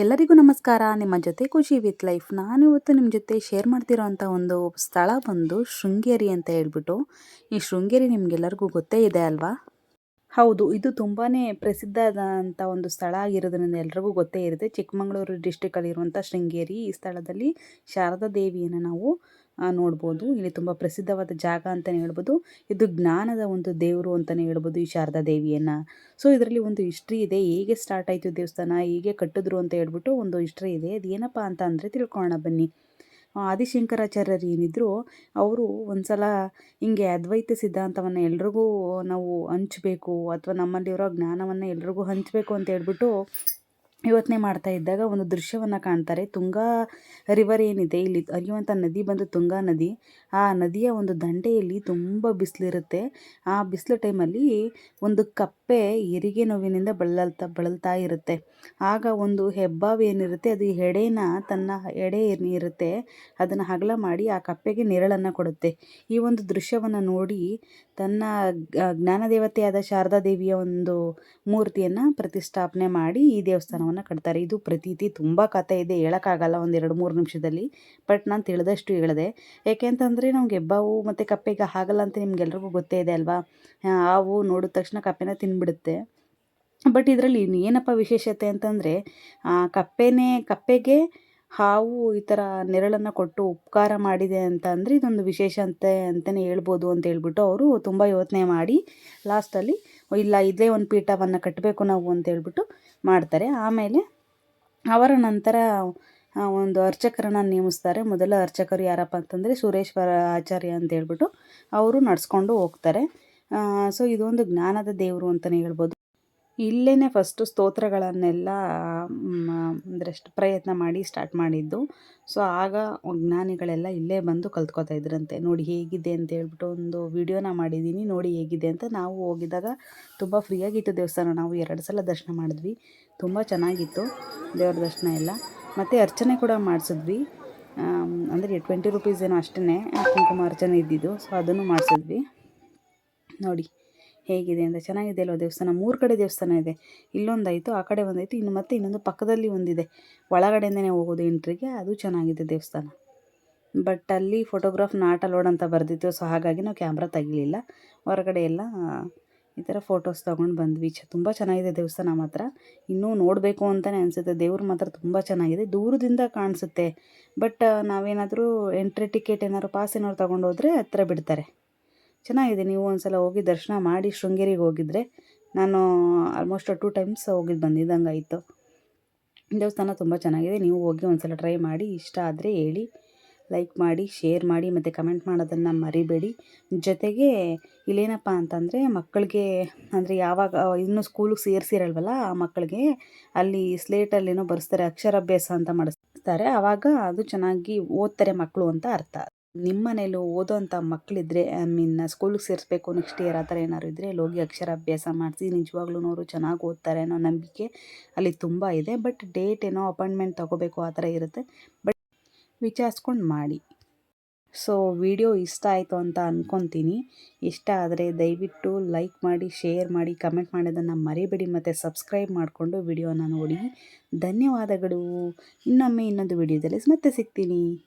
ಎಲ್ಲರಿಗೂ ನಮಸ್ಕಾರ. ನಿಮ್ಮ ಜೊತೆ ಖುಷಿ ವಿತ್ ಲೈಫ್. ನಾನು ಇವತ್ತು ನಿಮ್ಮ ಜೊತೆ ಶೇರ್ ಮಾಡ್ತಿರೋಂಥ ಒಂದು ಸ್ಥಳ ಬಂದು ಶೃಂಗೇರಿ ಅಂತ ಹೇಳ್ಬಿಟ್ಟು. ಈ ಶೃಂಗೇರಿ ನಿಮಗೆಲ್ಲರಿಗೂ ಗೊತ್ತೇ ಇದೆ ಅಲ್ವಾ? ಹೌದು, ಇದು ತುಂಬಾ ಪ್ರಸಿದ್ಧವಾದಂಥ ಒಂದು ಸ್ಥಳ ಆಗಿರೋದ್ರಿಂದ ಎಲ್ರಿಗೂ ಗೊತ್ತೇ ಇರುತ್ತೆ. ಚಿಕ್ಕಮಗಳೂರು ಡಿಸ್ಟಿಕಲ್ಲಿರುವಂಥ ಶೃಂಗೇರಿ ಈ ಸ್ಥಳದಲ್ಲಿ ಶಾರದಾ ದೇವಿಯನ್ನು ನಾವು ನೋಡ್ಬೋದು. ಇಲ್ಲಿ ತುಂಬ ಪ್ರಸಿದ್ಧವಾದ ಜಾಗ ಅಂತಲೇ ಹೇಳ್ಬೋದು. ಇದು ಜ್ಞಾನದ ಒಂದು ದೇವರು ಅಂತಲೇ ಹೇಳ್ಬೋದು ಈ ಶಾರದಾ ದೇವಿಯನ್ನು. ಸೊ ಇದರಲ್ಲಿ ಒಂದು ಹಿಸ್ಟ್ರಿ ಇದೆ. ಹೇಗೆ ಸ್ಟಾರ್ಟ್ ಆಯಿತು ದೇವಸ್ಥಾನ? ಹೇಗೆ ಕಟ್ಟಿದ್ರು ಅಂತ ಹೇಳ್ಬಿಟ್ಟು ಒಂದು ಹಿಸ್ಟ್ರಿ ಇದೆ. ಅದು ಏನಪ್ಪ ಅಂತ ಅಂದರೆ ತಿಳ್ಕೊಳ್ಳೋಣ ಬನ್ನಿ. ಆದಿಶಂಕರಾಚಾರ್ಯರು ಏನಿದ್ರು, ಅವರು ಒಂದ್ಸಲ ಹಿಂಗೆ ಅದ್ವೈತ ಸಿದ್ಧಾಂತವನ್ನು ಎಲ್ರಿಗೂ ನಾವು ಹಂಚಬೇಕು, ಅಥವಾ ನಮ್ಮಲ್ಲಿರೋ ಜ್ಞಾನವನ್ನು ಎಲ್ರಿಗೂ ಹಂಚಬೇಕು ಅಂತ ಹೇಳ್ಬಿಟ್ಟು ಯೋಚನೆ ಮಾಡ್ತಾ ಇದ್ದಾಗ ಒಂದು ದೃಶ್ಯವನ್ನು ಕಾಣ್ತಾರೆ. ತುಂಗಾ ರಿವರ್ ಏನಿದೆ, ಇಲ್ಲಿ ಹರಿಯುವಂಥ ನದಿ ಬಂದು ತುಂಗಾ ನದಿ. ಆ ನದಿಯ ಒಂದು ದಂಡೆಯಲ್ಲಿ ತುಂಬ ಬಿಸಿಲಿರುತ್ತೆ. ಆ ಬಿಸಿಲು ಟೈಮಲ್ಲಿ ಒಂದು ಕಪ್ಪೆ ಹೆರಿಗೆ ನೋವಿನಿಂದ ಬಳಲ್ತಾ ಬಳಲ್ತಾ ಇರುತ್ತೆ. ಆಗ ಒಂದು ಹೆಬ್ಬಾವು ಏನಿರುತ್ತೆ, ಅದು ಎಡೆನ ತನ್ನ ಎಡೆ ಏನಿರುತ್ತೆ, ಅದನ್ನು ಹಗಲ ಮಾಡಿ ಆ ಕಪ್ಪೆಗೆ ನೆರಳನ್ನು ಕೊಡುತ್ತೆ. ಈ ಒಂದು ದೃಶ್ಯವನ್ನು ನೋಡಿ ತನ್ನ ಜ್ಞಾನದೇವತೆಯಾದ ಶಾರದಾ ದೇವಿಯ ಒಂದು ಮೂರ್ತಿಯನ್ನು ಪ್ರತಿಷ್ಠಾಪನೆ ಮಾಡಿ ಈ ದೇವಸ್ಥಾನವನ್ನು ಕಟ್ತಾರೆ. ಇದು ಪ್ರತೀತಿ ತುಂಬ ಕಥೆ ಇದೆ. ಹೇಳೋಕ್ಕಾಗಲ್ಲ ಒಂದು ಎರಡು ಮೂರು ನಿಮಿಷದಲ್ಲಿ. ಬಟ್ ನಾನು ತಿಳಿದಷ್ಟು ಹೇಳಿದೆ. ಯಾಕೆಂತಂದರೆ ನಮ್ಗೆ ಹೆಬ್ಬಾವು ಮತ್ತು ಕಪ್ಪೆಗೆ ಆಗಲ್ಲ ಅಂತ ನಿಮ್ಗೆಲ್ರಿಗೂ ಗೊತ್ತೇ ಇದೆ ಅಲ್ವಾ? ಹಾವು ನೋಡಿದ ತಕ್ಷಣ ಕಪ್ಪೆನ ತಿನ್ಬಿಡುತ್ತೆ. ಬಟ್ ಇದರಲ್ಲಿ ಏನಪ್ಪ ವಿಶೇಷತೆ ಅಂತಂದರೆ ಕಪ್ಪೆನೇ, ಕಪ್ಪೆಗೆ ಹಾವು ಈ ಥರ ನೆರಳನ್ನು ಕೊಟ್ಟು ಉಪಕಾರ ಮಾಡಿದೆ ಅಂತ ಅಂದರೆ ಇದೊಂದು ವಿಶೇಷ ಅಂತ ಅಂತಲೇ ಹೇಳ್ಬೋದು ಅಂತ ಹೇಳ್ಬಿಟ್ಟು ಅವರು ತುಂಬ ಯೋಚನೆ ಮಾಡಿ ಲಾಸ್ಟಲ್ಲಿ ಇಲ್ಲ, ಇದೇ ಒಂದು ಪೀಠವನ್ನು ಕಟ್ಟಬೇಕು ನಾವು ಅಂತ ಹೇಳ್ಬಿಟ್ಟು ಮಾಡ್ತಾರೆ. ಆಮೇಲೆ ಅವರ ನಂತರ ಒಂದು ಅರ್ಚಕರನ್ನು ನೇಮಿಸ್ತಾರೆ. ಮೊದಲ ಅರ್ಚಕರು ಯಾರಪ್ಪ ಅಂತಂದರೆ ಸುರೇಶ್ವರ ಆಚಾರ್ಯ ಅಂತ ಹೇಳ್ಬಿಟ್ಟು ಅವರು ನಡೆಸ್ಕೊಂಡು ಹೋಗ್ತಾರೆ. ಸೊ ಇದೊಂದು ಜ್ಞಾನದ ದೇವರು ಅಂತಲೇ ಹೇಳ್ಬೋದು. ಇಲ್ಲೇ ಫಸ್ಟು ಸ್ತೋತ್ರಗಳನ್ನೆಲ್ಲ ಅಂದರೆ ಪ್ರಯತ್ನ ಮಾಡಿ ಸ್ಟಾರ್ಟ್ ಮಾಡಿದ್ದು. ಸೊ ಆಗ ಜ್ಞಾನಿಗಳೆಲ್ಲ ಇಲ್ಲೇ ಬಂದು ಕಲ್ತ್ಕೊತಾ ಇದ್ರಂತೆ. ನೋಡಿ ಹೇಗಿದೆ ಅಂತ ಹೇಳ್ಬಿಟ್ಟು ಒಂದು ವಿಡಿಯೋನ ಮಾಡಿದ್ದೀನಿ, ನೋಡಿ ಹೇಗಿದೆ ಅಂತ. ನಾವು ಹೋಗಿದ್ದಾಗ ತುಂಬ ಫ್ರೀಯಾಗಿತ್ತು ದೇವಸ್ಥಾನ. ನಾವು ಎರಡು ಸಲ ದರ್ಶನ ಮಾಡಿದ್ವಿ. ತುಂಬ ಚೆನ್ನಾಗಿತ್ತು ದೇವ್ರ ದರ್ಶನ ಎಲ್ಲ. ಮತ್ತು ಅರ್ಚನೆ ಕೂಡ ಮಾಡಿಸಿದ್ವಿ. ಅಂದರೆ ಟ್ವೆಂಟಿ ರುಪೀಸ್ ಏನೋ ಅಷ್ಟೇ ಕುಂಕುಮ ಅರ್ಚನೆ ಇದ್ದಿದ್ದು. ಸೊ ಅದನ್ನು ಮಾಡಿಸಿದ್ವಿ. ನೋಡಿ. ಹೇಗಿದೆ ಅಂತ ಚೆನ್ನಾಗಿದೆ ಅಲ್ವ ದೇವಸ್ಥಾನ? ಮೂರು ಕಡೆ ದೇವಸ್ಥಾನ ಇದೆ. ಇಲ್ಲೊಂದಾಯಿತು, ಆ ಕಡೆ ಒಂದಾಯಿತು, ಇನ್ನು ಮತ್ತೆ ಇನ್ನೊಂದು ಪಕ್ಕದಲ್ಲಿ ಒಂದಿದೆ. ಒಳಗಡೆಯಿಂದನೇ ಹೋಗೋದು ಎಂಟ್ರಿಗೆ ಅದು ಚೆನ್ನಾಗಿದೆ ದೇವಸ್ಥಾನ. ಬಟ್ ಅಲ್ಲಿ ಫೋಟೋಗ್ರಾಫ್ ನಾಟ್ ಅಲೋಡ್ ಅಂತ ಬರೆದಿತ್ತು ಸೊ ಹಾಗಾಗಿ ನಾವು ಕ್ಯಾಮ್ರಾ ತೆಗಿಲಿಲ್ಲ. ಹೊರಗಡೆ ಎಲ್ಲ ಈ ಥರ ಫೋಟೋಸ್ ತೊಗೊಂಡು ಬಂದ್ವಿ. ಚ, ತುಂಬ ಚೆನ್ನಾಗಿದೆ ದೇವಸ್ಥಾನ ಮಾತ್ರ. ಇನ್ನೂ ನೋಡಬೇಕು ಅಂತಲೇ ಅನಿಸುತ್ತೆ. ದೇವ್ರ ಮಾತ್ರ ತುಂಬ ಚೆನ್ನಾಗಿದೆ. ದೂರದಿಂದ ಕಾಣಿಸುತ್ತೆ. ಬಟ್ ನಾವೇನಾದರೂ ಎಂಟ್ರಿ ಟಿಕೆಟ್ ಏನಾದ್ರು ಪಾಸ್ ಏನಾದ್ರು ತೊಗೊಂಡೋದ್ರೆ ಹತ್ರ ಬಿಡ್ತಾರೆ. ಚೆನ್ನಾಗಿದೆ. ನೀವು ಒಂದ್ಸಲ ಹೋಗಿ ದರ್ಶನ ಮಾಡಿ ಶೃಂಗೇರಿಗೆ ಹೋಗಿದ್ರೆ ನಾನು ಆಲ್ಮೋಸ್ಟ್ ಟೂ ಟೈಮ್ಸ್ ಹೋಗಿದ್ದು ಬಂದಿದ್ದಂಗೆ ಆಯಿತು ದೇವಸ್ಥಾನ ತುಂಬ ಚೆನ್ನಾಗಿದೆ. ನೀವು ಹೋಗಿ ಒಂದ್ಸಲ ಟ್ರೈ ಮಾಡಿ, ಇಷ್ಟ ಆದರೆ ಹೇಳಿ ಲೈಕ್ ಮಾಡಿ ಶೇರ್ ಮಾಡಿ ಮತ್ತು ಕಮೆಂಟ್ ಮಾಡೋದನ್ನು ಮರಿಬೇಡಿ. ಜೊತೆಗೆ ಇಲ್ಲೇನಪ್ಪ ಅಂತಂದರೆ ಮಕ್ಕಳಿಗೆ ಅಂದರೆ ಯಾವಾಗ, ಇನ್ನೂ ಸ್ಕೂಲಿಗೆ ಸೇರಿಸಿರಲ್ವಲ್ಲ, ಆ ಮಕ್ಕಳಿಗೆ ಅಲ್ಲಿ ಸ್ಲೇಟಲ್ಲೇನೋ ಬರೆಸ್ತಾರೆ, ಅಕ್ಷರಾಭ್ಯಾಸ ಅಂತ ಮಾಡಿಸ್ತಾರೆ. ಆವಾಗ ಅದು ಚೆನ್ನಾಗಿ ಓದ್ತಾರೆ ಮಕ್ಕಳು ಅಂತ ಅರ್ಥ. ನಿಮ್ಮ ಮನೇಲೂ ಓದೋಂಥ ಮಕ್ಕಳಿದ್ರೆ ಐ ಮೀನ್ ಸ್ಕೂಲಿಗೆ ಸೇರಿಸ್ಬೇಕು ನೆಕ್ಸ್ಟ್ ಇಯರ್ ಆ ಥರ ಏನಾದ್ರು ಇದ್ದರೆ ಅಲ್ಲಿ ಹೋಗಿ ಅಕ್ಷರಾಭ್ಯಾಸ ಮಾಡಿಸಿ ನಿಜವಾಗ್ಲೂ ಅವರು ಚೆನ್ನಾಗಿ ಓದ್ತಾರೆ ಅನ್ನೋ ನಂಬಿಕೆ ಅಲ್ಲಿ ತುಂಬ ಇದೆ. ಬಟ್ ಡೇಟ್ ಏನೋ ಅಪಾಯಿಂಟ್ಮೆಂಟ್ ತೊಗೋಬೇಕು ಆ ಥರ ಇರುತ್ತೆ. ಬಟ್ ವಿಚಾರಿಸ್ಕೊಂಡು ಮಾಡಿ. ಸೊ ವಿಡಿಯೋ ಇಷ್ಟ ಆಯಿತು ಅಂತ ಅಂದ್ಕೊತೀನಿ ಇಷ್ಟ ಆದರೆ ದಯವಿಟ್ಟು ಲೈಕ್ ಮಾಡಿ ಶೇರ್ ಮಾಡಿ ಕಮೆಂಟ್ ಮಾಡೋದನ್ನು ಮರಿಬೇಡಿ ಮತ್ತು ಸಬ್ಸ್ಕ್ರೈಬ್ ಮಾಡಿಕೊಂಡು ವಿಡಿಯೋನ ನೋಡಿ. ಧನ್ಯವಾದಗಳು. ಇನ್ನೊಮ್ಮೆ ಇನ್ನೊಂದು ವಿಡಿಯೋದಲ್ಲಿ ಮತ್ತೆ ಸಿಗ್ತೀನಿ.